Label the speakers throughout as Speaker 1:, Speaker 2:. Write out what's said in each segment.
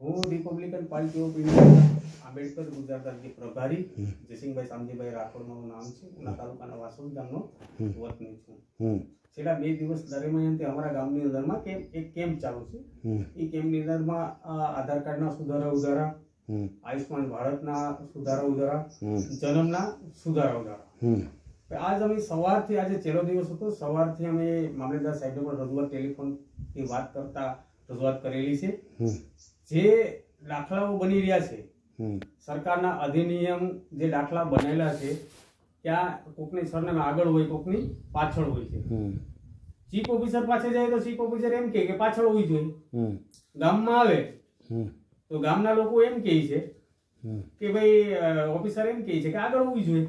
Speaker 1: હું Republican party of India Ambedkar Gujarat રાજ્ય પ્રભારી જયસિંહભાઈ સામજીભાઈ રાઠોડ મારું નામ છે. ઉના તાલુકાના વાસોદ ગામનો વતની છું. છેલ્લા બે દિવસ દરમિયાનથી અમારા ગામની અંદરમાં કેમ્પ એક કેમ્પ ચાલુ છે? એ કેમ્પની અંદરમાં આધાર કાર્ડના સુધારા ઉધારા આયુષ્માન ભારતના સુધારા ઉધારા જન્મના સુધારા ઉધારા
Speaker 2: હમ.
Speaker 1: આજ અમે સવારથી આજે છેલ્લો દિવસ હતો સવારથી અમે મામલેદાર સાહેબને પણ રજૂઆત ટેલિફોનથી વાત કરતા રજૂઆત કરેલી છે. જે દાખલાઓ બની રહ્યા છે સરકારના અધિનિયમ જે દાખલા બનેલા છે ત્યાં કોકની સરનામે આગળ હોય કોકની પાછળ હોય છે. ચીફ ઓફિસર પાસે જાય તો ચીફ ઓફિસર એમ કે પાછળ હોવી જોઈએ. ગામમાં આવે તો ગામના લોકો એમ કહે છે કે ભાઈ ઓફિસર એમ કહે છે કે આગળ હોવી જોઈએ.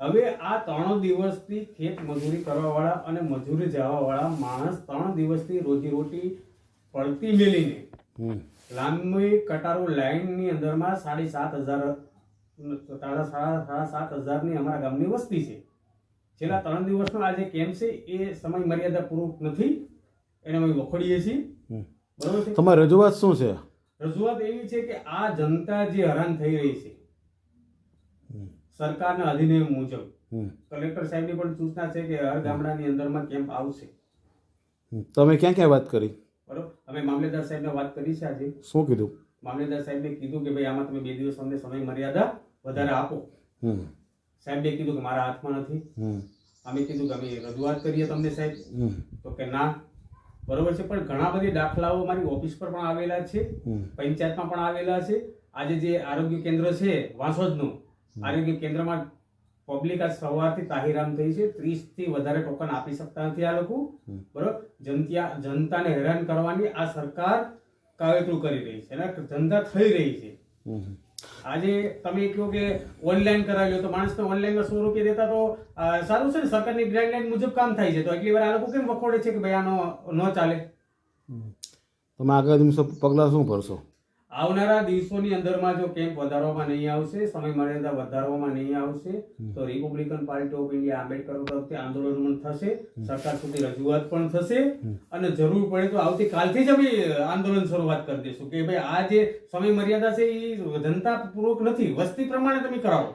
Speaker 1: હવે આ ત્રણ દિવસથી ખેત મજૂરી કરવાવાળા અને મજૂરી જવાવાળા માણસ ત્રણ દિવસથી રોજીરોટી પડતી મેલીને લાંબી કટારો લાઇનની અંદરમાં સાડી સાત હજાર સાડા સાડા સાત હજારની અમારા ગામની વસ્તી છે. છેલ્લા ત્રણ દિવસનો આ જે કેમ્પ છે એ સમય મર્યાદા પૂર્વક નથી. એને અમે વખોડીએ છીએ. બરોબર છે?
Speaker 2: તમારી રજૂઆત શું છે?
Speaker 1: રજૂઆત એવી છે કે આ જનતા જે હેરાન થઈ રહી છે સરકારના અધિનિયમ મુજબ. કલેક્ટર સાહેબની પણ સૂચના છે કે હર ગામડાની અંદરમાં કેમ્પ આવશે.
Speaker 2: તમે ક્યાં ક્યાં વાત કરી?
Speaker 1: અમે મામલેદાર સાહેબને વાત કરી છે આજે.
Speaker 2: શું કીધું?
Speaker 1: મામલેદાર સાહેબને કીધું કે ભાઈ આમાં તમે બે દિવસ અમને સમય મર્યાદા વધારે આપો. સાહેબે કીધું કે મારા હાથમાં નથી. અમે કીધું કે અમે રજૂઆત કરીએ તમને સાહેબ. તો કે ના. બરોબર છે પણ ઘણા બધી દાખલાઓ મારી ઓફિસ પર પણ આવેલા છે. પંચાયતમાં પણ આવેલા છે. આજે જે આરોગ્ય કેન્દ્ર છે વાંસોદનું આરોગ્ય કેન્દ્રમાં પબ્લિક આ સવારથી તાહીરામ થઈ છે. ત્રીસથી વધારે ટોકન આપી શકતા નથી આ લોકો. બરોબર? જનતા જનતાને હેરાન કરવાની આ સરકાર કાવતરું કરી રહી છે. અને ધંધા થઈ રહી છે. આજે તમે કહો કે ઓનલાઈન કરાવ્યો તો માણસને ઓનલાઈનમાં સો રૂપિયા દેતા તો સારું છે ને? સરકારની ગાઈડલાઈન મુજબ કામ થાય છે. તો એટલી વાર આ લોકો કેમ વખોડે છે કે ભાઈ આનો ન ચાલે?
Speaker 2: તમે આગળ દિવસો પગલાં શું ભરશો?
Speaker 1: આવનારા દિવસોની અંદરમાં જો કેમ્પ વધારવામાં નહીં આવશે સમય મર્યાદા વધારવામાં નહીં આવશે તો Republican party of India Ambedkar તરફથી આંદોલન પણ થશે સરકાર સુધી રજૂઆત પણ થશે અને જરૂર પડે તો આવતીકાલથી જ અમે આંદોલન શરૂઆત કરી દઈશું કે ભાઈ આ જે સમય મર્યાદા છે એ જનતા પૂર્વક નથી વસ્તી પ્રમાણે તમે કરાવો.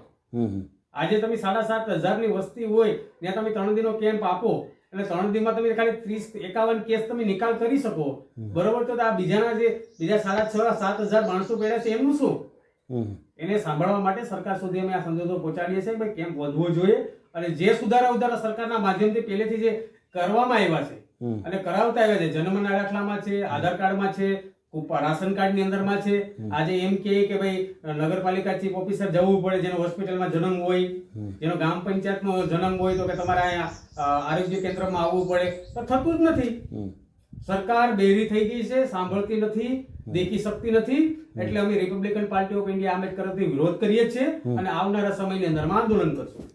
Speaker 1: આજે તમે સાડા સાત હજારની વસ્તી હોય ત્યાં તમે ત્રણ દિનો કેમ્પ આપો અને ત્રણ દિનમાં તમે ખાલી ત્રીસ એકાવન કેસ તમે નિકાલ કરી શકો. બરોબર? તો આ બીજાના જે બીજા સાડા છ સાત હજાર માણસો પડ્યા છે એમનું શું? એને સાંભળવા માટે સરકાર સુધી અમે આ સંદેશો પહોંચાડીએ છીએ ભાઈ કેમ વધવો જોઈએ અને જે સુધારા ઉધારા સરકારના માધ્યમથી પહેલેથી જે કરવામાં આવ્યા છે અને કરાવતા આવ્યા છે જન્મના દાખલામાં છે આધાર કાર્ડમાં છે રાશન કાર્ડની અંદરમાં છે. આજે એમ કે કે ભાઈ નગરપાલિકા ચીફ ઓફિસર જવું પડે જેનો હોસ્પિટલમાં જન્મ હોય જેનો ગ્રામ પંચાયતનો જન્મ હોય તો કે તમારે અહીંયા આરોગ્ય કેન્દ્રમાં આવવું પડે. તો થતું જ નથી. સરકાર બેરી થઈ ગઈ છે સાંભળતી નથી દેખી શકતી નથી. એટલે અમે રિપબ્લિકન પાર્ટી ઓફ ઇન્ડિયા આંબેડકરથી વિરોધ કરીએ છીએ અને આવનારા સમયની અંદરમાં આંદોલન કરશું.